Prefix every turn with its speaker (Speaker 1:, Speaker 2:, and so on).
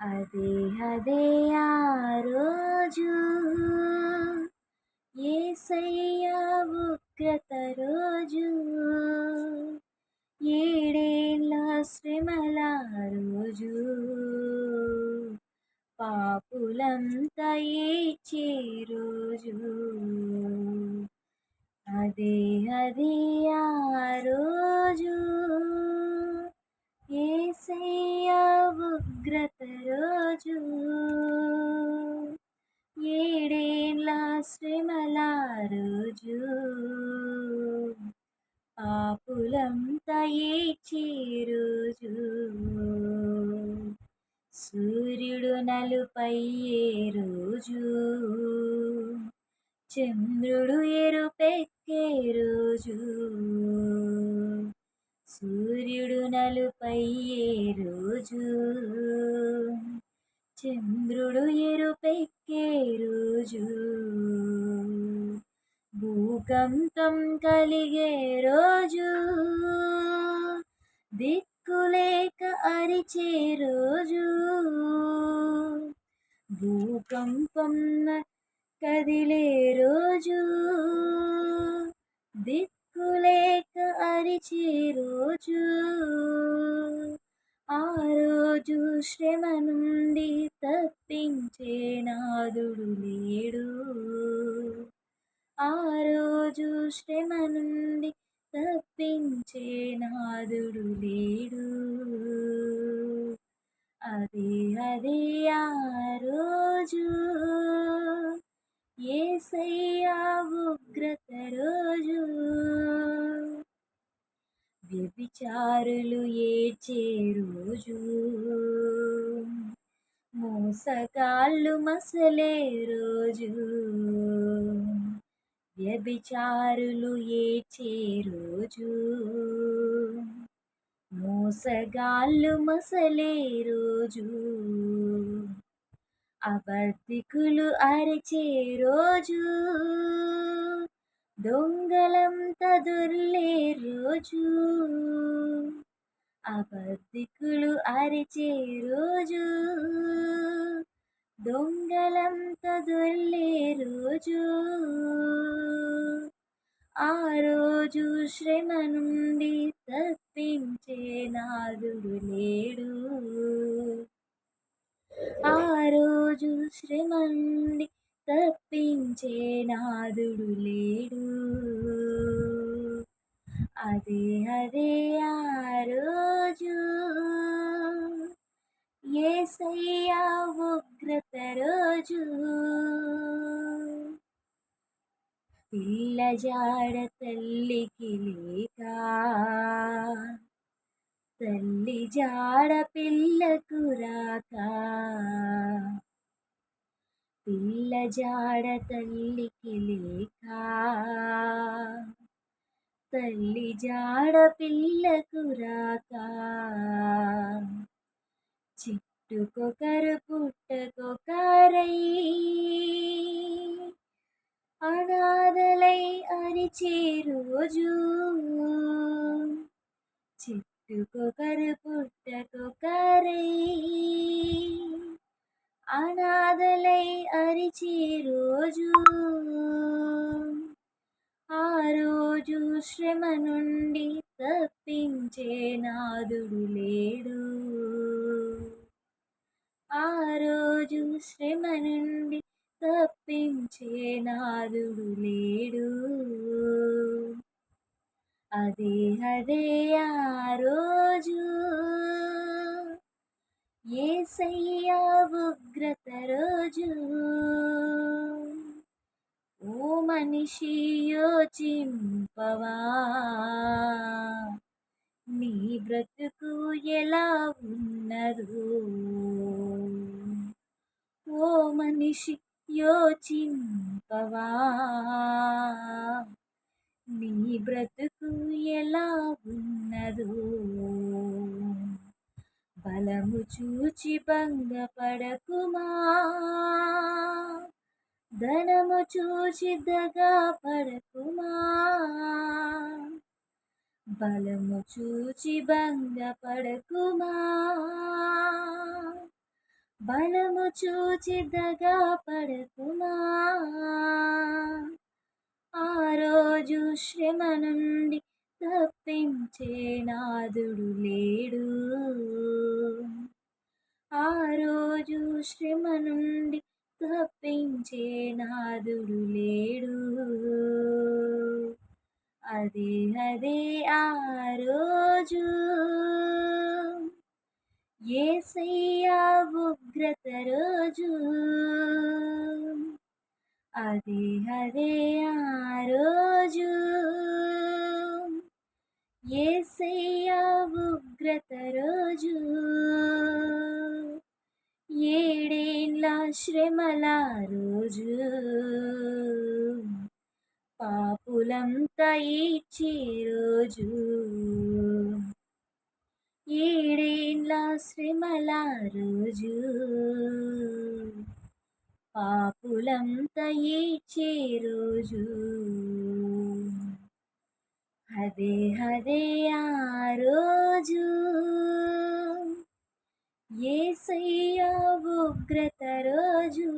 Speaker 1: అదే అదే ఆ రోజు. ఏసయ్య ఉగ్రత రోజు. ఏడేళ్ళ శ్రమల రోజు. పాపులంతా ఏచే రోజు. అదే అదే ఆ రోజు. ఏసయ్యా రాజు ఏడేళ్ళ శ్రమల రోజు పాపులంతా ఏడ్చే రోజు. సూర్యుడు నలుపయ్యే రోజు చంద్రుడు ఎరుపెక్కే రోజు. సూర్యుడు నలుపయ్యే రోజు చంద్రుడు ఎరుపెక్కే రోజు భూకంపం కలిగే రోజు. దిక్కులేక అరిచే రోజు. భూకంపం కదిలే రోజు. దిక్కులేక అరిచే రోజు. ఆ రోజు శ్రమ నుండి తప్పించే నాదుడు లేడు. ఆ రోజు శ్రమ నుండి తప్పించే నాదుడు లేడు. అదే అదే ఆ రోజు ఏసయ్యా ఉగ్రత రోజు వ్యభిచారులు ఏడ్చే రోజు. మోసగాళ్ళు మసలే రోజు. వ్యభిచారులు ఏడ్చే రోజు. మోసగాళ్ళు మసలే రోజు. అబద్ధికులు అరిచే రోజు. దొంగలంత దొర్లే రోజు. అబద్ధికులు అరిచే రోజు. దొంగలంత దొర్లే రోజు. ఆ రోజు శ్రమ నుండి తప్పించే నాదుడు లేడు. ఆ రోజు శ్రమ నుండి తప్పించే నాదుడు లేడు. అదే అదే ఆ రోజు ఏసయ్యా ఉగ్రత రోజు. పిల్ల జాడ తల్లికి లేక తల్లి జాడ పిల్లకు రాక పిల్ల జాడ తల్లికి లేక. తల్లి జాడ పిల్లకు రాక. చిట్టుకొకరు పుట్టకొకరై అనాథలై అరిచే రోజు. చిట్టుకొకరు పుట్టకొకరై అనాథలై అరిచే రోజు. ఆ రోజు శ్రమ నుండి తప్పించే నాదుడు లేడు. ఆ రోజు శ్రమ నుండి తప్పించే నాదుడు లేడు. అదే అదే ఆ రోజు. ఏసయ్యా ఉగ్రత రోజు? ఓ మనిషి యోచింపవా? నీ బ్రతుకు ఎలా ఉన్నదో? ఓ మనిషి యోచింపవా? నీ బ్రతుకు ఎలా ఉన్నదో? బలము చూచి భంగపడకుమా? ధనము చూచి దగా పడకుమా? బలము చూచి భంగపడకుమా? బలము చూచి దగా పడకుమా? ఆ రోజు శ్రమ నుండి తప్పించే నాదుడు లేడు. ఆ రోజు శ్రమ నుండి తప్పించే నాదుడు లేడు. అదే అదే ఆ రోజు ఏసయ్యా ఉగ్రత రోజు. అదే అదే ఆ రోజు ఏసయ్యా ఉగ్రత రోజు. శ్రమల రోజు పాపులంతా ఇచ్చే రోజు. ఏడేండ్ల శ్రమల రోజు పాపులంతా ఇచ్చే రోజు. అదే అదే ఆ రోజు. ఏసయ్యా ఉగ్రత రోజు.